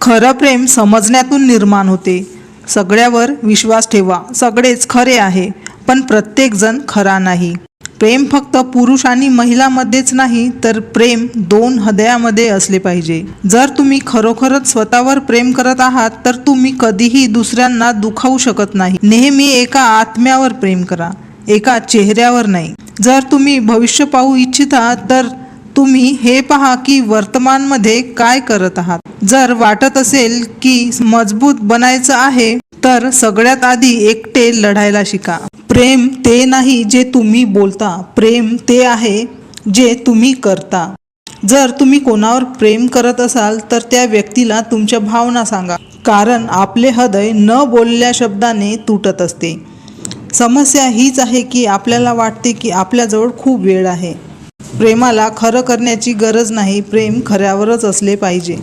खरं प्रेम समजण्यातून निर्माण होते. सगळ्यावर विश्वास ठेवा. सगळेच खरे आहे पण प्रत्येकजण खरा नाही. प्रेम फक्त पुरुष आणि महिलामध्येच नाही तर प्रेम दोन हृदयामध्ये असले पाहिजे. जर तुम्ही खरोखरच स्वतःवर प्रेम करत आहात तर तुम्ही कधीही दुसऱ्यांना दुखावू शकत नाही. नेहमी एका आत्म्यावर प्रेम करा एका चेहऱ्यावर नाही. जर तुम्ही भविष्य पाहू इच्छिता तर तुम्ही हे पहा की वर्तमानमध्ये काय करत आहात. जर वाटत असेल की मजबूत बनायचं आहे तर सगळ्यात आधी एकटे लढायला शिका. प्रेम ते नाही जे तुम्ही बोलता प्रेम ते आहे जे तुम्ही करता. जर तुम्ही कोणावर प्रेम करत असाल तर त्या व्यक्तीला तुमच्या भावना सांगा कारण आपले हृदय न बोलल्या शब्दाने तुटत असते. समस्या हीच आहे की आपल्याला वाटते की आपल्याजवळ खूप वेळ आहे. प्रेमाला खरं करण्याची गरज नाही प्रेम खऱ्यावरच असले पाहिजे.